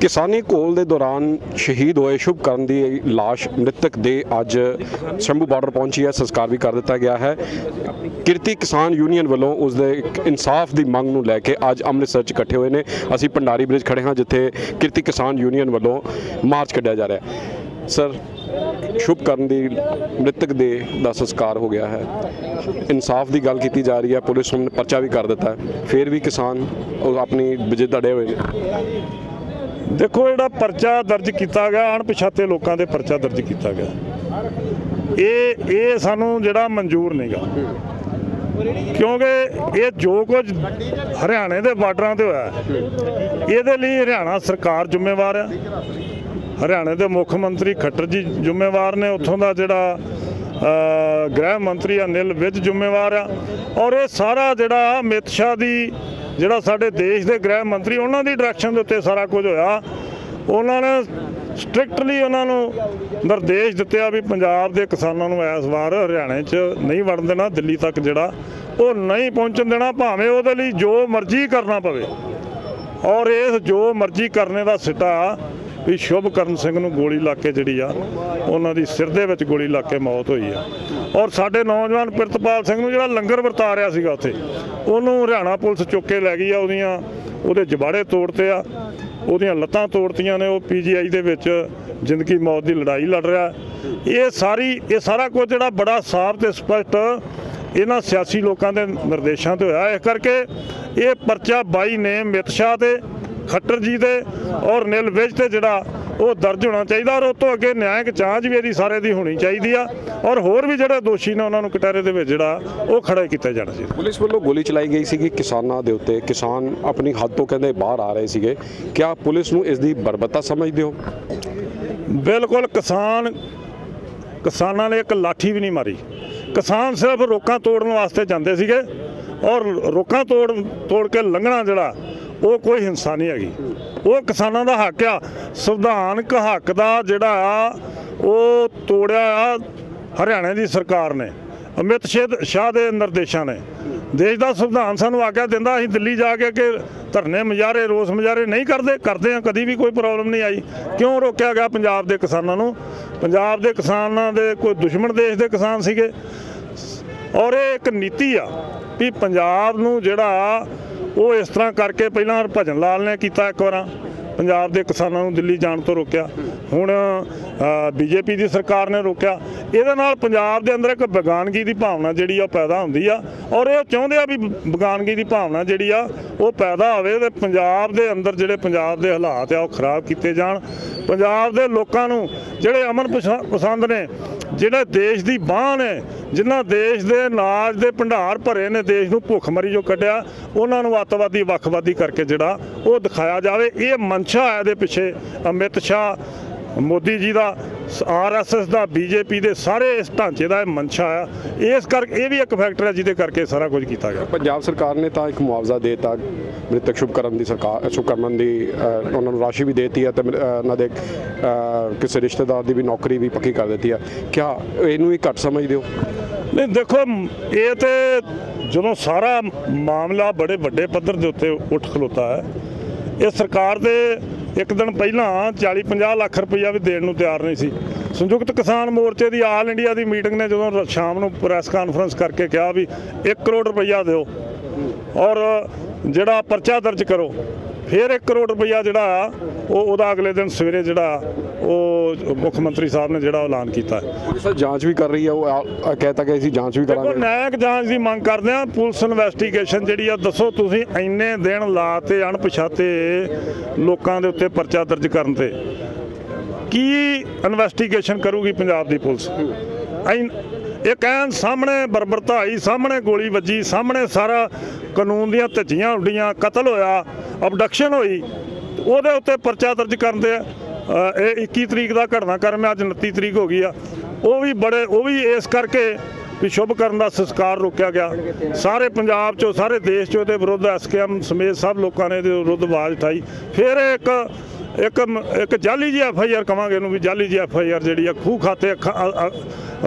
ਕਿਸਾਨੀ ਘੋਲ ਦੇ ਦੌਰਾਨ ਸ਼ਹੀਦ ਹੋਏ ਸ਼ੁਭਕਰਨ ਦੀ ਲਾਸ਼ ਮ੍ਰਿਤਕ ਦੇ ਅੱਜ ਸ਼ੰਭੂ ਬਾਰਡਰ ਪਹੁੰਚੀ ਹੈ, ਸੰਸਕਾਰ ਵੀ ਕਰ ਦਿੱਤਾ ਗਿਆ ਹੈ। ਕਿਰਤੀ ਕਿਸਾਨ ਯੂਨੀਅਨ ਵੱਲੋਂ ਉਸ ਦੇ ਇੱਕ ਇਨਸਾਫ ਦੀ ਮੰਗ ਨੂੰ ਲੈ ਕੇ ਅੱਜ ਅੰਮ੍ਰਿਤਸਰ 'ਚ ਇਕੱਠੇ ਹੋਏ ਨੇ। ਅਸੀਂ ਭੰਡਾਰੀ ਬ੍ਰਿਜ ਖੜੇ ਹਾਂ, ਜਿੱਥੇ ਕਿਰਤੀ ਕਿਸਾਨ ਯੂਨੀਅਨ ਵੱਲੋਂ ਮਾਰਚ ਕੱਢਿਆ ਜਾ ਰਿਹਾ ਹੈ। ਸਰ ਸ਼ੁਭਕਰਨ ਦੀ ਮ੍ਰਿਤਕ ਦੇ ਦਾ ਸੰਸਕਾਰ ਹੋ ਗਿਆ ਹੈ। ਇਨਸਾਫ ਦੀ ਗੱਲ ਕੀਤੀ ਜਾ ਰਹੀ ਹੈ, ਪੁਲਿਸ ਨੇ ਪਰਚਾ ਵੀ ਕਰ ਦਿੱਤਾ ਹੈ। ਫਿਰ ਵੀ ਕਿਸਾਨ ਆਪਣੀ ਜਿੱਦ ਅੜੇ ਹੋਏ ਨੇ। ਦੇਖੋ, ਜਿਹੜਾ ਪਰਚਾ ਦਰਜ ਕੀਤਾ ਗਿਆ, ਅਣਪਛਾਤੇ ਲੋਕਾਂ ਦੇ ਪਰਚਾ ਦਰਜ ਕੀਤਾ ਗਿਆ। ਇਹ ਇਹ ਸਾਨੂੰ ਜਿਹੜਾ ਮਨਜ਼ੂਰ ਨਹੀਂਗਾ ਕਿਉਂਕਿ ਇਹ ਜੋ ਕੁਝ ਹਰਿਆਣੇ ਦੇ ਬਾਰਡਰਾਂ ਤੇ ਹੋਇਆ, ਇਹਦੇ ਲਈ ਹਰਿਆਣਾ ਸਰਕਾਰ ਜ਼ਿੰਮੇਵਾਰ ਆ। ਹਰਿਆਣੇ ਦੇ ਮੁੱਖ ਮੰਤਰੀ ਖੱਟਰ ਜੀ ਜ਼ਿੰਮੇਵਾਰ ਨੇ, ਉੱਥੋਂ ਦਾ ਜਿਹੜਾ ਗ੍ਰਹਿ ਮੰਤਰੀ ਅਨਿਲ ਵਿਜ ਜ਼ਿੰਮੇਵਾਰ ਆ। ਔਰ ਇਹ ਸਾਰਾ ਜਿਹੜਾ ਅਮਿਤ ਸ਼ਾਹ ਦੀ ਜਿਹੜਾ ਸਾਡੇ ਦੇਸ਼ ਦੇ ਗ੍ਰਹਿ ਮੰਤਰੀ, ਉਹਨਾਂ ਦੀ ਡਾਇਰੈਕਸ਼ਨ ਦੇ ਉੱਤੇ ਸਾਰਾ ਕੁਝ ਹੋਇਆ। ਉਹਨਾਂ ਨੇ ਸਟ੍ਰਿਕਟਲੀ ਉਹਨਾਂ ਨੂੰ ਨਿਰਦੇਸ਼ ਦਿੱਤੇ ਆ ਵੀ ਪੰਜਾਬ ਦੇ ਕਿਸਾਨਾਂ ਨੂੰ ਇਸ ਵਾਰ ਹਰਿਆਣੇ 'ਚ ਨਹੀਂ ਵੜਨ ਦੇਣਾ, ਦਿੱਲੀ ਤੱਕ ਜਿਹੜਾ ਉਹ ਨਹੀਂ ਪਹੁੰਚਣ ਦੇਣਾ, ਭਾਵੇਂ ਉਹਦੇ ਲਈ ਜੋ ਮਰਜ਼ੀ ਕਰਨਾ ਪਵੇ। ਔਰ ਇਸ ਜੋ ਮਰਜ਼ੀ ਕਰਨੇ ਦਾ ਸਿੱਟਾ ਵੀ ਸ਼ੁਭਕਰਨ ਸਿੰਘ ਨੂੰ ਗੋਲੀ ਲੱਗ ਕੇ ਜਿਹੜੀ ਆ, ਉਹਨਾਂ ਦੀ ਸਿਰ ਦੇ ਵਿੱਚ ਗੋਲੀ ਲੱਗ ਕੇ ਮੌਤ ਹੋਈ ਆ। ਔਰ ਸਾਡੇ ਨੌਜਵਾਨ ਪ੍ਰਿਤਪਾਲ ਸਿੰਘ ਨੂੰ ਜਿਹੜਾ ਲੰਗਰ ਵਰਤਾ ਰਿਹਾ ਸੀਗਾ ਉੱਥੇ, ਉਹਨੂੰ ਹਰਿਆਣਾ ਪੁਲਿਸ ਚੁੱਕ ਕੇ ਲੈ ਗਈ ਆ ਉਹਦੀਆਂ, ਉਹਦੇ ਜਬਾੜੇ ਤੋੜਤੇ ਆ, ਉਹਦੀਆਂ ਲੱਤਾਂ ਤੋੜਤੀਆਂ ਨੇ, ਉਹ ਪੀਜੀਆਈ ਦੇ ਵਿੱਚ ਜ਼ਿੰਦਗੀ ਮੌਤ ਦੀ ਲੜਾਈ ਲੜ ਰਿਹਾ। ਇਹ ਸਾਰੀ, ਇਹ ਸਾਰਾ ਕੁਝ ਜਿਹੜਾ ਬੜਾ ਸਾਫ਼ ਤੇ ਸਪਸ਼ਟ ਇਹਨਾਂ ਸਿਆਸੀ ਲੋਕਾਂ ਦੇ ਨਿਰਦੇਸ਼ਾਂ ਤੇ ਹੋਇਆ। ਇਸ ਕਰਕੇ ਇਹ ਪਰਚਾ 22 ਨੇ ਮਿਤ ਸ਼ਾਹ ਤੇ ਖੱਟਰ ਜੀ ਦੇ ਔਰ ਨਿਲ ਵਿਜ ਤੇ ਜਿਹੜਾ ਉਹ ਦਰਜ ਹੋਣਾ ਚਾਹੀਦਾ ਔਰ ਉਸ ਤੋਂ ਅੱਗੇ ਨਿਆਂਇਕ ਜਾਂਚ ਵੀ ਇਹਦੀ ਸਾਰੇ ਦੀ ਹੋਣੀ ਚਾਹੀਦੀ ਆ ਔਰ ਹੋਰ ਵੀ ਜਿਹੜੇ ਦੋਸ਼ੀ ਨੇ ਉਹਨਾਂ ਨੂੰ ਕਟਾਰੇ ਦੇ ਵਿੱਚ ਜਿਹੜਾ ਉਹ ਖੜਾ ਕੀਤਾ ਜਾਣਾ ਚਾਹੀਦਾ। ਪੁਲਿਸ ਵੱਲੋਂ ਗੋਲੀ ਚਲਾਈ ਗਈ ਸੀਗੀ ਕਿਸਾਨਾਂ ਦੇ ਉੱਤੇ। ਕਿਸਾਨ ਆਪਣੀ ਹੱਦ ਤੋਂ ਕਹਿੰਦੇ ਬਾਹਰ ਆ ਰਹੇ ਸੀਗੇ। ਕਿਆ ਪੁਲਿਸ ਨੂੰ ਇਸ ਦੀ ਬਰਬਤਾ ਸਮਝਦੇ ਹੋ? ਬਿਲਕੁਲ ਕਿਸਾਨ ਕਿਸਾਨਾਂ ਨੇ ਇੱਕ ਲਾਠੀ ਵੀ ਨਹੀਂ ਮਾਰੀ। ਕਿਸਾਨ ਸਿਰਫ ਰੋਕਾਂ ਤੋੜਨ ਵਾਸਤੇ ਜਾਂਦੇ ਸੀਗੇ ਔਰ ਰੋਕਾਂ ਤੋੜ ਤੋੜ ਕੇ ਲੰਘਣਾ ਜਿਹੜਾ ਉਹ ਕੋਈ ਹਿੰਸਾ ਨਹੀਂ ਹੈਗੀ। ਉਹ ਕਿਸਾਨਾਂ ਦਾ ਹੱਕ ਆ। ਸੰਵਿਧਾਨਕ ਹੱਕ ਦਾ ਜਿਹੜਾ ਆ, ਉਹ ਤੋੜਿਆ ਆ ਹਰਿਆਣਾ ਦੀ ਸਰਕਾਰ ਨੇ। ਅਮਿਤ ਸ਼ੇਦ- ਸ਼ਾਹ ਦੇ ਨਿਰਦੇਸ਼ਾਂ ਨੇ। ਦੇਸ਼ ਦਾ ਸੰਵਿਧਾਨ ਸਾਨੂੰ ਆਗਿਆ ਦਿੰਦਾ, ਅਸੀਂ ਦਿੱਲੀ ਜਾ ਕੇ ਕਿ ਧਰਨੇ ਮੁਜ਼ਾਹਰੇ, ਰੋਸ ਮੁਜ਼ਾਹਰੇ ਨਹੀਂ ਕਰਦੇ। ਕਰਦੇ ਆ ਕਦੀ ਵੀ ਕੋਈ ਪ੍ਰੋਬਲਮ ਨਹੀਂ ਆਈ। ਕਿਉਂ ਰੋਕਿਆ ਗਿਆ ਪੰਜਾਬ ਦੇ ਕਿਸਾਨਾਂ ਨੂੰ? ਪੰਜਾਬ ਦੇ ਕਿਸਾਨਾਂ ਦੇ ਕੋਈ ਦੁਸ਼ਮਣ ਦੇਸ਼ ਦੇ ਕਿਸਾਨ ਸੀਗੇ। ਔਰ ਇਹ ਇੱਕ ਨੀਤੀ ਆ ਵੀ ਪੰਜਾਬ ਨੂੰ ਜਿਹੜਾ ਉਹ ਇਸ ਤਰ੍ਹਾਂ ਕਰਕੇ ਪਹਿਲਾਂ ਭਜਨ ਲਾਲ ਨੇ ਕੀਤਾ ਇੱਕ ਵਾਰਾਂ, ਪੰਜਾਬ ਦੇ ਕਿਸਾਨਾਂ ਨੂੰ ਦਿੱਲੀ ਜਾਣ ਤੋਂ ਰੋਕਿਆ। ਹੁਣ ਬੀਜੇਪੀ ਦੀ ਸਰਕਾਰ ਨੇ ਰੋਕਿਆ। ਇਹਦੇ ਨਾਲ ਪੰਜਾਬ ਦੇ ਅੰਦਰ ਇੱਕ ਬੇਗਾਨਗੀ ਦੀ ਭਾਵਨਾ ਜਿਹੜੀ ਆ ਉਹ ਪੈਦਾ ਹੁੰਦੀ ਆ। ਔਰ ਇਹ ਚਾਹੁੰਦੇ ਆ ਵੀ ਬੇਗਾਨਗੀ ਦੀ ਭਾਵਨਾ ਜਿਹੜੀ ਆ, ਉਹ ਪੈਦਾ ਹੋਵੇ ਤੇ ਪੰਜਾਬ ਦੇ ਅੰਦਰ ਜਿਹੜੇ ਪੰਜਾਬ ਦੇ ਹਾਲਾਤ ਆ, ਉਹ ਖਰਾਬ ਕੀਤੇ ਜਾਣ। ਪੰਜਾਬ ਦੇ ਲੋਕਾਂ ਨੂੰ ਜਿਹੜੇ ਅਮਨ ਪਸੰ- ਪਸੰਦ ਨੇ, ਜਿਹੜੇ ਦੇਸ਼ ਦੀ ਬਾਹ ਨੇ ਜਿਨ੍ਹਾਂ ਦੇਸ਼ ਦੇ ਅਨਾਜ ਦੇ ਭੰਡਾਰ ਭਰੇ ਨੇ, ਦੇਸ਼ ਨੂੰ ਭੁੱਖਮਰੀ ਜੋ ਕੱਢਿਆ, ਉਹਨਾਂ ਨੂੰ ਅੱਤਵਾਦੀ, ਵੱਖਵਾਦੀ ਕਰਕੇ ਜਿਹੜਾ ਉਹ ਦਿਖਾਇਆ ਜਾਵੇ। ਇਹ ਮਨਸ਼ਾ ਹੈ ਇਹਦੇ ਪਿੱਛੇ, ਅਮਿਤ ਸ਼ਾਹ। ਮੋਦੀ ਜੀ ਦਾ ਆਰਐਸਐਸ ਦਾ ਬੀਜੇਪੀ ਦੇ ਸਾਰੇ ਇਸ ਢਾਂਚੇ ਦਾ ਇਹ ਮਨਸ਼ਾ ਆ। ਇਸ ਕਰਕੇ ਇਹ ਵੀ ਇੱਕ ਫੈਕਟਰ ਹੈ ਜਿਹਦੇ ਕਰਕੇ ਸਾਰਾ ਕੁਝ ਕੀਤਾ ਗਿਆ। ਪੰਜਾਬ ਸਰਕਾਰ ਨੇ ਤਾਂ ਇੱਕ ਮੁਆਵਜ਼ਾ ਦੇਤਾ ਮ੍ਰਿਤਕ ਸ਼ੁਭਕਰਨ ਦੀ ਸਰਕਾਰ ਸ਼ੁਭਕਰਨ ਦੀ ਉਹਨਾਂ ਨੂੰ ਰਾਸ਼ੀ ਵੀ ਦੇਤੀ ਹੈ ਤੇ ਉਹਨਾਂ ਦੇ ਕਿਸੇ ਰਿਸ਼ਤੇਦਾਰ ਦੀ ਵੀ ਨੌਕਰੀ ਵੀ ਪੱਕੀ ਕਰ ਦਿੱਤੀ ਹੈ। ਕਿਆ ਇਹਨੂੰ ਹੀ ਘੱਟ ਸਮਝਦੇ ਹੋ ਨਹੀਂ ਦੇਖੋ ਇਹ ਤੇ ਜਦੋਂ ਸਾਰਾ ਮਾਮਲਾ ਬੜੇ ਵੱਡੇ ਪੱਧਰ ਦੇ ਉੱਤੇ ਉੱਠ ਖਲੋਤਾ ਹੈ ਇਹ ਸਰਕਾਰ ਦੇ ਇੱਕ ਦਿਨ ਪਹਿਲਾਂ 40 50 ਲੱਖ ਰੁਪਈਆ ਵੀ ਦੇਣ ਨੂੰ ਤਿਆਰ ਨਹੀਂ ਸੀ। ਸੰਯੁਕਤ ਕਿਸਾਨ ਮੋਰਚੇ ਦੀ ਆਲ ਇੰਡੀਆ ਦੀ ਮੀਟਿੰਗ ਨੇ ਜਦੋਂ ਸ਼ਾਮ ਨੂੰ ਪ੍ਰੈਸ ਕਾਨਫਰੰਸ ਕਰਕੇ ਕਿਹਾ ਵੀ 1 ਕਰੋੜ ਰੁਪਈਆ ਦਿਓ ਔਰ ਜਿਹੜਾ ਪਰਚਾ ਦਰਜ ਕਰੋ ਫਿਰ 1 ਕਰੋੜ ਰੁਪਈਆ ਜਿਹੜਾ ਉਹ ਉਹਦਾ ਅਗਲੇ ਦਿਨ ਸਵੇਰੇ ਜਿਹੜਾ ਉਹ ਮੁੱਖ ਮੰਤਰੀ ਸਾਹਿਬ ਨੇ ਜਿਹੜਾ ਐਲਾਨ ਕੀਤਾ। ਪੁਲਿਸ ਜਾਂਚ ਵੀ ਕਰ ਰਹੀ ਹੈ ਉਹ ਕਹਿਤਾ ਕਿ ਅਸੀਂ ਜਾਂਚ ਵੀ ਕਰਾਂਗੇ। ਨਿਆਇਕ ਜਾਂਚ ਦੀ ਮੰਗ ਕਰਦੇ ਆ ਪੁਲਿਸ ਇਨਵੈਸਟੀਗੇਸ਼ਨ ਜਿਹੜੀ ਆ ਦੱਸੋ ਤੁਸੀਂ ਇੰਨੇ ਦਿਨ ਲਾਤੇ ਅਣਪਛਾਤੇ ਲੋਕਾਂ ਦੇ ਉੱਤੇ ਪਰਚਾ ਦਰਜ ਕਰਨ ਤੇ ਕੀ ਇਨਵੈਸਟੀਗੇਸ਼ਨ ਕਰੂਗੀ ਪੰਜਾਬ ਦੀ ਪੁਲਿਸ? ਐਨ- ਇਹ ਕਹਿਣ ਸਾਹਮਣੇ ਬਰਬਰਤਾ ਆਈ ਸਾਹਮਣੇ ਗੋਲੀ ਵੱਜੀ ਸਾਹਮਣੇ ਸਾਰਾ ਕਾਨੂੰਨ ਦੀਆਂ ਧੱਜੀਆਂ ਉੱਡੀਆਂ ਕਤਲ ਹੋਇਆ ਅਬਡਕਸ਼ਨ ਹੋਈ ਉਹਦੇ ਉੱਤੇ ਪਰਚਾ ਦਰਜ ਕਰਦੇ ਆ ਇਹ 21 ਤਰੀਕ ਦਾ ਘਟਨਾਕ੍ਰਮ ਹੈ ਅੱਜ 29 ਤਰੀਕ ਹੋ ਗਈ ਆ। ਉਹ ਵੀ ਬੜੇ, ਉਹ ਵੀ ਇਸ ਕਰਕੇ ਵੀ ਸ਼ੁਭ ਕਰਨ ਦਾ ਸੰਸਕਾਰ ਰੋਕਿਆ ਗਿਆ। ਸਾਰੇ ਪੰਜਾਬ ਚੋਂ, ਸਾਰੇ ਦੇਸ਼ ਚੋਂ ਇਹਦੇ ਵਿਰੁੱਧ ਐਸਕੇਐਮ ਸਮੇਤ ਸਭ ਲੋਕਾਂ ਨੇ ਇਹਦੇ ਵਿਰੁੱਧ ਆਵਾਜ਼ ਉਠਾਈ। ਫਿਰ ਇਹ ਇੱਕ ਇੱਕ ਮ- ਇੱਕ ਜਾਲੀ ਜੀ ਐਫ ਆਈ ਆਰ ਕਵਾਂਗੇ ਇਹਨੂੰ ਵੀ ਜਾਲੀ ਜੀ ਐਫ ਆਈ ਆਰ ਜਿਹੜੀ ਆ ਖੂਹ ਖਾਤੇ ਅੱਖਾਂ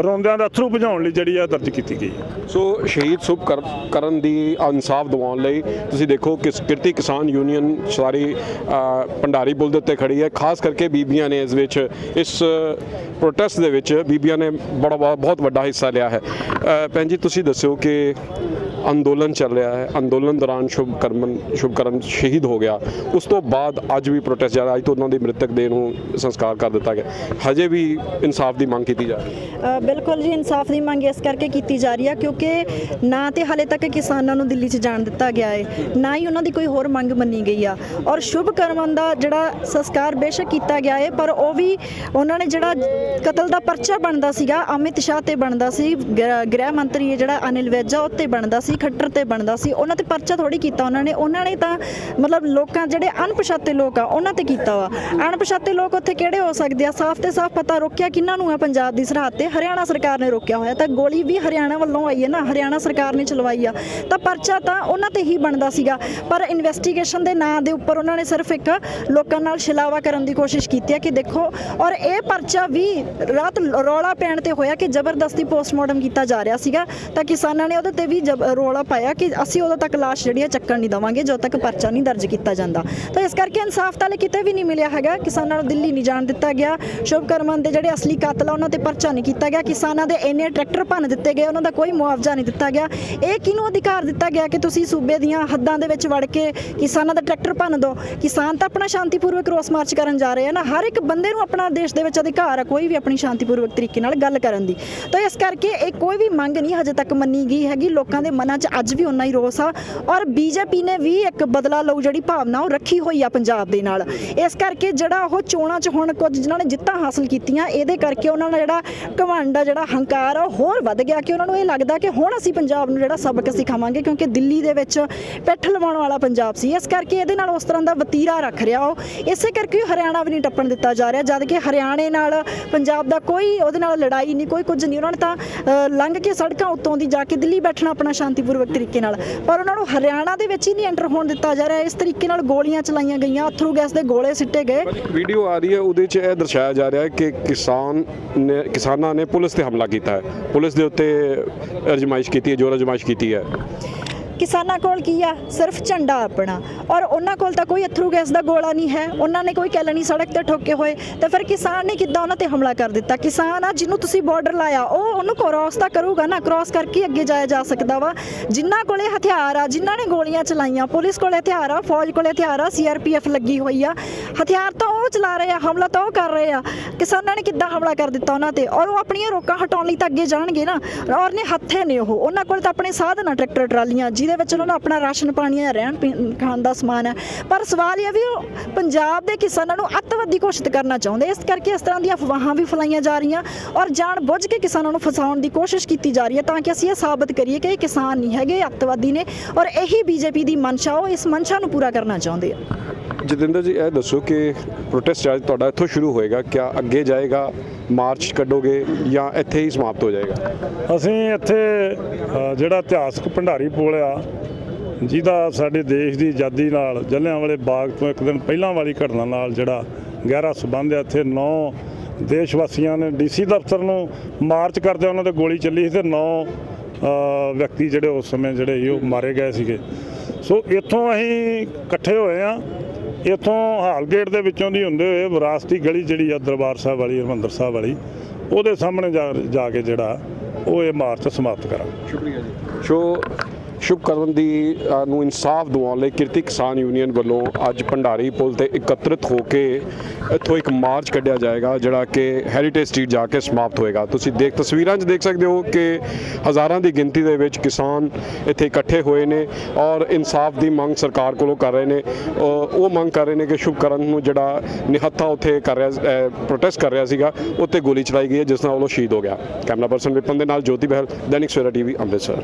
ਰੋਂਦਿਆਂ ਦਾ ਅਥਰੂ ਭਜਾਉਣ ਲਈ ਜਿਹੜੀ ਆ ਦਰਜ ਕੀਤੀ ਗਈ ਹੈ। ਸੋ ਸ਼ਹੀਦ ਸੁਭ ਕਰ- ਕਰਨ ਦੀ ਇਨਸਾਫ ਦਿਵਾਉਣ ਲਈ ਤੁਸੀਂ ਦੇਖੋ ਕਿਸ ਕਿਰਤੀ ਕਿਸਾਨ ਯੂਨੀਅਨ ਸਾਰੀ ਅ, ਭੰਡਾਰੀ ਪੁਲ ਦੇ ਉੱਤੇ ਖੜੀ ਹੈ। ਖਾਸ ਕਰਕੇ ਬੀਬੀਆਂ ਨੇ ਇਸ ਵਿੱਚ ਇਸ ਪ੍ਰੋਟੈਸਟ ਦੇ ਵਿੱਚ ਬੀਬੀਆਂ ਨੇ ਬੜਾ ਬਹੁਤ ਬਹੁਤ ਵੱਡਾ ਹਿੱਸਾ ਲਿਆ ਹੈ। ਭੈਣ ਜੀ ਤੁਸੀਂ ਦੱਸਿਓ ਕਿ ਅੰਦੋਲਨ ਚੱਲ ਰਿਹਾ ਹੈ। ਅੰਦੋਲਨ ਦੌਰਾਨ ਸ਼ੁਭ ਕਰਮਨ, ਸ਼ੁਭ ਸ਼ਹੀਦ ਹੋ ਗਿਆ। ਉਸ ਤੋਂ ਬਾਅਦ ਅੱਜ ਵੀ ਪ੍ਰੋਟੈਸਟ ਜਾਰੀ ਅੱਜ ਤੋਂ ਉਹਨਾਂ ਦੀ ਮ੍ਰਿਤਕ ਦੇਹ ਨੂੰ ਸੰਸਕਾਰ ਕਰ ਦਿੱਤਾ ਗਿਆ। ਹਜੇ ਵੀ ਇਨਸਾਫ ਦੀ ਮੰਗ ਕੀਤੀ ਜਾ ਰਹੀ ਹੈ। ਬਿਲਕੁਲ ਜੀ, ਇਨਸਾਫ ਦੀ ਮੰਗ ਇਸ ਕਰਕੇ ਕੀਤੀ ਜਾ ਰਹੀ ਹੈ ਕਿਉਂਕਿ ਨਾ ਤੇ ਹਾਲੇ ਤੱਕ ਕਿਸਾਨਾਂ ਨੂੰ ਦਿੱਲੀ 'ਚ ਜਾਣ ਦਿੱਤਾ ਗਿਆ ਹੈ, ਨਾ ਹੀ ਉਹਨਾਂ ਦੀ ਕੋਈ ਹੋਰ ਮੰਗ ਮੰਨੀ ਗਈ ਆ। ਔਰ ਸ਼ੁਭ ਕਰਮਨ ਦਾ ਜਿਹੜਾ ਸੰਸਕਾਰ ਬੇਸ਼ੱਕ ਕੀਤਾ ਗਿਆ ਹੈ, ਪਰ ਉਹ ਵੀ ਉਹਨਾਂ ਨੇ ਜਿਹੜਾ ਕਤਲ ਦਾ ਪਰਚਾ ਬਣਦਾ ਸੀਗਾ, ਅਮਿਤ ਸ਼ਾਹ ਤੇ ਬਣਦਾ ਸੀ ਗ੍ਰਹਿ ਮੰਤਰੀ ਹੈ ਜਿਹੜਾ ਅਨਿਲ ਵੈਜਾ ਉੱਤੇ ਬਣਦਾ ਸੀ। ਖੱਟਰ ਤੇ ਬਣਦਾ ਸੀ, ਉਹਨਾਂ ਤੇ ਪਰਚਾ ਥੋੜੀ ਕੀਤਾ ਉਹਨਾਂ ਨੇ। ਉਹਨਾਂ ਨੇ ਤਾਂ ਮਤਲਬ ਲੋਕਾਂ ਜਿਹੜੇ ਅਣਪਛਾਤੇ ਲੋਕ ਆ, ਉਹਨਾਂ ਤੇ ਕੀਤਾ ਵਾ। ਅਣਪਛਾਤੇ ਲੋਕ ਉੱਥੇ ਕਿਹੜੇ ਹੋ ਸਕਦੇ ਆ? ਸਾਫ਼ ਤੇ ਸਾਫ਼ ਪਤਾ ਰੋਕਿਆ ਕਿਹਨਾਂ ਨੂੰ ਆ ਪੰਜਾਬ ਦੀ ਸਰਹੱਦ ਤੇ? ਹਰਿਆਣਾ ਸਰਕਾਰ ਨੇ ਰੋਕਿਆ ਹੋਇਆ। ਤਾਂ ਗੋਲੀ ਵੀ ਹਰਿਆਣਾ ਵੱਲੋਂ ਆਈ ਹੈ ਨਾ, ਹਰਿਆਣਾ ਸਰਕਾਰ ਨੇ ਚਲਵਾਈ ਆ। ਤਾਂ ਪਰਚਾ ਤਾਂ ਉਹਨਾਂ ਤੇ ਹੀ ਬਣਦਾ ਸੀਗਾ। ਪਰ ਇਨਵੈਸਟੀਗੇਸ਼ਨ ਦੇ ਨਾਂ ਦੇ ਉੱਪਰ ਉਹਨਾਂ ਨੇ ਸਿਰਫ ਇੱਕ ਲੋਕਾਂ ਨਾਲ ਛਿਲਾਵਾ ਕਰਨ ਦੀ ਕੋਸ਼ਿਸ਼ ਕੀਤੀ ਹੈ ਕਿ ਦੇਖੋ, ਔਰ ਇਹ ਪਰਚਾ ਵੀ ਰਾਤ ਰੌਲਾ ਪੈਣ ਤੇ ਹੋਇਆ ਕਿ ਜ਼ਬਰਦਸਤੀ ਪੋਸਟਮਾਰਟਮ ਕੀਤਾ ਜਾ ਰਿਹਾ ਸੀਗਾ। ਤਾਂ ਕਿਸਾਨਾਂ ਨੇ ਉਹਦੇ ਤੇ ਵੀ ਜਬ- ਰੌਲਾ ਪਾਇਆ ਕਿ ਅਸੀਂ ਉਦੋਂ ਤੱਕ ਲਾਸ਼ ਜਿਹੜੀ ਹੈ ਚੱਕਣ ਨਹੀਂ ਦਵਾਂਗੇ, ਜਦੋਂ ਤੱਕ ਪਰਚਾ ਨਹੀਂ ਦਰਜ ਕੀਤਾ ਜਾਂਦਾ। ਤਾਂ ਇਸ ਕਰਕੇ ਇਨਸਾਫ ਤਾਂ ਕਿਤੇ ਵੀ ਨਹੀਂ ਮਿਲਿਆ ਹੈਗਾ। ਕਿਸਾਨਾਂ ਨੂੰ ਦਿੱਲੀ ਨਹੀਂ ਜਾਣ ਦਿੱਤਾ ਗਿਆ। ਸ਼ੁਭ ਕਰਮਨ ਦੇ ਜਿਹੜੇ ਅਸਲੀ ਕਾਤਲ ਆ, ਉਹਨਾਂ ਤੇ ਪਰਚਾ ਨਹੀਂ ਕੀਤਾ ਗਿਆ। ਕਿਸਾਨਾਂ ਦੇ ਇੰਨੇ ਟਰੈਕਟਰ ਭੰਨ ਦਿੱਤੇ ਗਏ, ਉਹਨਾਂ ਦਾ ਕੋਈ ਮੁਆਵਜ਼ਾ ਨਹੀਂ ਦਿੱਤਾ ਗਿਆ। ਇਹ ਕਿਹਨੂੰ ਅਧਿਕਾਰ ਦਿੱਤਾ ਗਿਆ ਕਿ ਤੁਸੀਂ ਸੂਬੇ ਦੀਆਂ ਹੱਦਾਂ ਦੇ ਵਿੱਚ ਵੜ ਕੇ ਕਿਸਾਨਾਂ ਦਾ ਟਰੈਕਟਰ ਭੰਨ ਦਿਓ ਕਿਸਾਨ ਤਾਂ ਆਪਣਾ ਸ਼ਾਂਤੀਪੂਰਵਕ ਰੋਸ ਮਾਰਚ ਕਰਨ ਜਾ ਰਹੇ ਆ ਨਾ। ਹਰ ਇੱਕ ਬੰਦੇ ਨੂੰ ਆਪਣਾ ਦੇਸ਼ ਦੇ ਵਿੱਚ ਅਧਿਕਾਰ ਆ, ਕੋਈ ਵੀ ਆਪਣੀ ਸ਼ਾਂਤੀਪੂਰਵਕ ਤਰੀਕੇ ਨਾਲ ਗੱਲ ਕਰਨ ਦੀ। ਤਾਂ ਇਸ ਕਰਕੇ ਇਹ ਕੋਈ ਵੀ ਮੰਗ ਨਹੀਂ ਹਜੇ ਤੱਕ ਮੰਨੀ ਗਈ ਹੈਗੀ। ਲੋਕਾਂ ਦੇ ਮਨਾਂ 'ਚ ਅੱਜ ਵੀ ਉਨਾ ਹੀ ਰੋਸ ਆ। ਔਰ ਬੀਜੇਪੀ ਨੇ ਵੀ ਇੱਕ ਬਦਲਾ ਲਓ ਜਿਹੜੀ ਭਾਵਨਾ ਉਹ ਰੱਖੀ ਹੋਈ ਆ ਪੰਜਾਬ ਦੇ ਨਾਲ। ਇਸ ਕਰਕੇ ਜਿਹੜਾ ਉਹ ਚੋਣਾਂ 'ਚ ਹੁਣ ਕੁਝ ਜਿਨ੍ਹਾਂ ਨੇ ਜਿੱਤਾਂ ਹਾਸਲ ਕੀਤੀਆਂ, ਇਹਦੇ ਕਰਕੇ ਉਹਨਾਂ ਦਾ ਜਿਹੜਾ ਘਮੰਡ ਆ ਜਿਹੜਾ ਹੰਕਾਰ ਆ ਉਹ ਹੋਰ ਵੱਧ ਗਿਆ ਕਿ ਉਹਨਾਂ ਨੂੰ ਇਹ ਲੱਗਦਾ ਕਿ ਹੁਣ ਅਸੀਂ ਪੰਜਾਬ ਨੂੰ ਜਿਹੜਾ ਸਬਕ ਸਿਖਾਵਾਂਗੇ ਕਿਉਂਕਿ ਦਿੱਲੀ ਦੇ ਵਿੱਚ ਪਿੱਠ ਲਵਾਉਣ ਵਾਲਾ ਪੰਜਾਬ ਸੀ। ਇਸ ਕਰਕੇ ਇਹਦੇ ਨਾਲ ਉਸ ਤਰ੍ਹਾਂ ਦਾ ਵਤੀਰਾ ਰੱਖ ਰਿਹਾ ਉਹ। ਇਸੇ ਕਰਕੇ ਉਹ ਹਰਿਆਣਾ ਵੀ ਨਹੀਂ ਟੱਪਣ ਦਿੱਤਾ ਜਾ ਰਿਹਾ, ਜਦ ਕਿ ਹਰਿਆਣੇ ਨਾਲ ਪੰਜਾਬ ਦਾ ਕੋਈ ਉਹਦੇ ਨਾਲ ਲੜਾਈ ਨਹੀਂ, ਕੋਈ ਕੁਝ ਨਹੀਂ। ਉਹਨਾਂ ਨੇ ਤਾਂ ਲੰਘ ਕੇ ਸੜਕਾਂ ਉੱਤੋਂ ਦੀ ਜਾ ਕੇ ਦਿੱਲੀ ਬੈਠਣਾ ਆਪਣਾ ਸ਼ਾਂਤੀ ਸ਼ਾਂਤੀਪੂਰਵਕ ਤਰੀਕੇ ਨਾਲ। ਪਰ ਉਹਨਾਂ ਨੂੰ ਹਰਿਆਣਾ ਦੇ ਵਿੱਚ ਹੀ ਨਹੀਂ ਐਂਟਰ ਹੋਣ ਦਿੱਤਾ ਜਾ ਰਿਹਾ। ਇਸ ਤਰੀਕੇ ਨਾਲ ਗੋਲੀਆਂ ਚਲਾਈਆਂ ਗਈਆਂ, ਅਥਰੂ ਗੈਸ ਦੇ ਗੋਲੇ ਸਿੱਟੇ ਗਏ। ਵੀਡੀਓ ਆ ਰਹੀ ਹੈ, ਉਹਦੇ 'ਚ ਇਹ ਦਰਸਾਇਆ ਜਾ ਰਿਹਾ ਹੈ ਕਿ ਕਿਸਾਨ ਨੇ, ਕਿਸਾਨਾਂ ਨੇ ਪੁਲਿਸ ਤੇ ਹਮਲਾ ਕੀਤਾ ਹੈ। ਪੁਲਿਸ ਦੇ ਉੱਤੇ ਅਜਮਾਇਸ਼ ਕੀਤੀ ਹੈ, ਜੋਰ ਅਜਮਾਇਸ਼ ਕੀਤੀ ਹੈ। ਕਿਸਾਨਾਂ ਕੋਲ ਕੀ ਆ? ਸਿਰਫ ਝੰਡਾ ਆਪਣਾ। ਔਰ ਉਹਨਾਂ ਕੋਲ ਤਾਂ ਕੋਈ ਅਥਰੂ ਗੈਸ ਦਾ ਗੋਲਾ ਨਹੀਂ ਹੈ। ਉਹਨਾਂ ਨੇ ਕੋਈ ਕੈਲਣੀ ਸੜਕ ਤੇ ਠੋਕੇ ਹੋਏ। ਤੇ ਫਿਰ ਕਿਸਾਨ ਨੇ ਕਿੱਦਾਂ ਉਹਨਾਂ ਤੇ ਹਮਲਾ ਕਰ ਦਿੱਤਾ? ਕਿਸਾਨ ਆ, ਜਿਹਨੂੰ ਤੁਸੀਂ ਬਾਰਡਰ ਲਾਇਆ, ਉਹ ਉਹਨੂੰ ਕ੍ਰਾਸ ਤਾਂ ਕਰੂਗਾ ਨਾ? ਕ੍ਰਾਸ ਕਰਕੇ ਅੱਗੇ ਜਾਇਆ ਜਾ ਸਕਦਾ ਵਾ। ਜਿਨ੍ਹਾਂ ਕੋਲੇ ਹਥਿਆਰ ਆ, ਜਿਨ੍ਹਾਂ ਨੇ ਗੋਲੀਆਂ ਚਲਾਈਆਂ, ਪੁਲਿਸ ਕੋਲੇ ਹਥਿਆਰ ਆ, ਫੌਜ ਕੋਲੇ ਹਥਿਆਰ ਆ ਸੀਆਰਪੀਐਫ ਲੱਗੀ ਹੋਈ ਆ। ਹਥਿਆਰ ਤਾਂ ਉਹ ਚਲਾ ਰਹੇ ਆ, ਹਮਲਾ ਤਾਂ ਉਹ ਕਰ ਰਹੇ ਆ। ਕਿਸਾਨਾਂ ਨੇ ਕਿੱਦਾਂ ਹਮਲਾ ਕਰ ਦਿੱਤਾ ਉਹਨਾਂ ਤੇ? ਔਰ ਉਹ ਆਪਣੀਆਂ ਰੋਕਾਂ ਹਟਾਉਣ ਲਈ ਤਾਂ ਅੱਗੇ ਜਾਣਗੇ ਨਾ। ਔਰ ਨੇ ਹੱਥੇ ਨੇ ਉਹ। ਉਹਨਾਂ ਕੋਲ ਤਾਂ ਆਪਣੇ ਸਾਧਨ ਆ, ਟਰੈਕਟਰ, ਟਰਾਲੀਆਂ ਜਿਹਦੇ ਵਿੱਚ ਉਹਨਾਂ ਨੂੰ ਆਪਣਾ ਰਾਸ਼ਨ ਪਾਣੀ ਹੈ, ਰਹਿਣ ਪੀਣ- ਖਾਣ ਦਾ ਸਮਾਨ ਹੈ। ਪਰ ਸਵਾਲ ਇਹ ਹੈ ਵੀ ਉਹ ਪੰਜਾਬ ਦੇ ਕਿਸਾਨਾਂ ਨੂੰ ਅੱਤਵਾਦੀ ਘੋਸ਼ਿਤ ਕਰਨਾ ਚਾਹੁੰਦੇ। ਇਸ ਕਰਕੇ ਇਸ ਤਰ੍ਹਾਂ ਦੀਆਂ ਅਫਵਾਹਾਂ ਵੀ ਫੈਲਾਈਆਂ ਜਾ ਰਹੀਆਂ ਔਰ ਜਾਣ ਬੁੱਝ ਕੇ ਕਿਸਾਨਾਂ ਨੂੰ ਫਸਾਉਣ ਦੀ ਕੋਸ਼ਿਸ਼ ਕੀਤੀ ਜਾ ਰਹੀ ਹੈ ਤਾਂ ਕਿ ਅਸੀਂ ਇਹ ਸਾਬਤ ਕਰੀਏ ਕਿ ਇਹ ਕਿਸਾਨ ਨਹੀਂ ਹੈਗੇ, ਇਹ ਅੱਤਵਾਦੀ ਨੇ ਔਰ ਇਹੀ ਬੀਜੇਪੀ ਦੀ ਮਨਸ਼ਾ, ਉਹ ਇਸ ਮਨਸ਼ਾ ਨੂੰ ਪੂਰਾ ਕਰਨਾ ਚਾਹੁੰਦੇ ਆ। ਜਤਿੰਦਰ ਜੀ, ਇਹ ਦੱਸੋ ਕਿ ਪ੍ਰੋਟੈਸਟ ਅੱਜ ਤੁਹਾਡਾ ਇੱਥੋਂ ਸ਼ੁਰੂ ਹੋਏਗਾ, ਕਿਆ ਅੱਗੇ ਜਾਏਗਾ? ਮਾਰਚ ਕੱਢੋਗੇ ਜਾਂ ਇੱਥੇ ਹੀ ਸਮਾਪਤ ਹੋ ਜਾਏਗਾ? ਅਸੀਂ ਇੱਥੇ ਜਿਹੜਾ ਇਤਿਹਾਸਕ ਭੰਡਾਰੀ ਪੁਲ ਆ, ਜਿਹਦਾ ਸਾਡੇ ਦੇਸ਼ ਦੀ ਆਜ਼ਾਦੀ ਨਾਲ ਜਲਿਆਂਵਾਲੇ ਬਾਗ ਤੋਂ ਇੱਕ ਦਿਨ ਪਹਿਲਾਂ ਵਾਲੀ ਘਟਨਾ ਨਾਲ ਜਿਹੜਾ ਗਹਿਰਾ ਸੰਬੰਧ ਹੈ ਇੱਥੇ ਨੌ ਦੇਸ਼ ਵਾਸੀਆਂ ਨੇ ਡੀਸੀ ਦਫ਼ਤਰ ਨੂੰ ਮਾਰਚ ਕਰਦੇ ਉਹਨਾਂ ਤੇ ਗੋਲੀ ਚੱਲੀ ਸੀ ਤੇ ਨੌ ਵਿਅਕਤੀ ਜਿਹੜੇ ਉਸ ਸਮੇਂ ਜਿਹੜੇ ਸੀ ਉਹ ਮਾਰੇ ਗਏ ਸੀਗੇ। ਸੋ ਇੱਥੋਂ ਅਸੀਂ ਇਕੱਠੇ ਹੋਏ ਆ ਇੱਥੋਂ ਹਾਲਗੇਟ ਦੇ ਵਿੱਚੋਂ ਦੀ ਹੁੰਦੇ ਹੋਏ ਵਿਰਾਸਤੀ ਗਲੀ ਜਿਹੜੀ ਆ ਦਰਬਾਰ ਸਾਹਿਬ ਵਾਲੀ ਹਰਿਮੰਦਰ ਸਾਹਿਬ ਵਾਲੀ ਉਹਦੇ ਸਾਹਮਣੇ ਜਾ ਜਾ ਕੇ ਜਿਹੜਾ ਉਹ ਇਹ ਮਾਰਚ ਸਮਾਪਤ ਕਰਾਂਗੇ। ਸ਼ੁਕਰੀਆ ਜੀ। ਸੋ ਸ਼ੁਭਕਰਨ ਦੀ ਨੂੰ ਇਨਸਾਫ ਦਿਵਾਉਣ ਲਈ ਕਿਰਤੀ ਕਿਸਾਨ ਯੂਨੀਅਨ ਵੱਲੋਂ ਅੱਜ ਭੰਡਾਰੀ ਪੁਲ ਤੇ ਇਕੱਤਰਿਤ ਹੋ ਕੇ ਇੱਥੋਂ ਇੱਕ ਮਾਰਚ ਕੱਢਿਆ ਜਾਏਗਾ, ਜਿਹੜਾ ਕਿ ਹੈਰੀਟੇਜ ਸਟਰੀਟ ਜਾ ਕੇ ਸਮਾਪਤ ਹੋਏਗਾ। ਤੁਸੀਂ ਦੇਖ, ਤਸਵੀਰਾਂ 'ਚ ਦੇਖ ਸਕਦੇ ਹੋ ਕਿ ਹਜ਼ਾਰਾਂ ਦੀ ਗਿਣਤੀ ਦੇ ਵਿੱਚ ਕਿਸਾਨ ਇੱਥੇ ਇਕੱਠੇ ਹੋਏ ਨੇ ਔਰ ਇਨਸਾਫ ਦੀ ਮੰਗ ਸਰਕਾਰ ਕੋਲੋਂ ਕਰ ਰਹੇ ਨੇ। ਉਹ ਮੰਗ ਕਰ ਰਹੇ ਨੇ ਕਿ ਸ਼ੁਭਕਰਨ ਨੂੰ ਜਿਹੜਾ ਨਿਹੱਥਾ ਉੱਥੇ ਕਰ ਰਿਹਾ ਪ੍ਰੋਟੈਸਟ ਕਰ ਰਿਹਾ ਸੀਗਾ, ਉੱਤੇ ਗੋਲੀ ਚਲਾਈ ਗਈ ਹੈ, ਜਿਸ ਨਾਲ ਉਹ ਸ਼ਹੀਦ ਹੋ ਗਿਆ। ਕੈਮਰਾ ਪਰਸਨ ਵਿਪਨ ਦੇ ਨਾਲ Jyoti Behl, Dainik Savera TV Amritsar.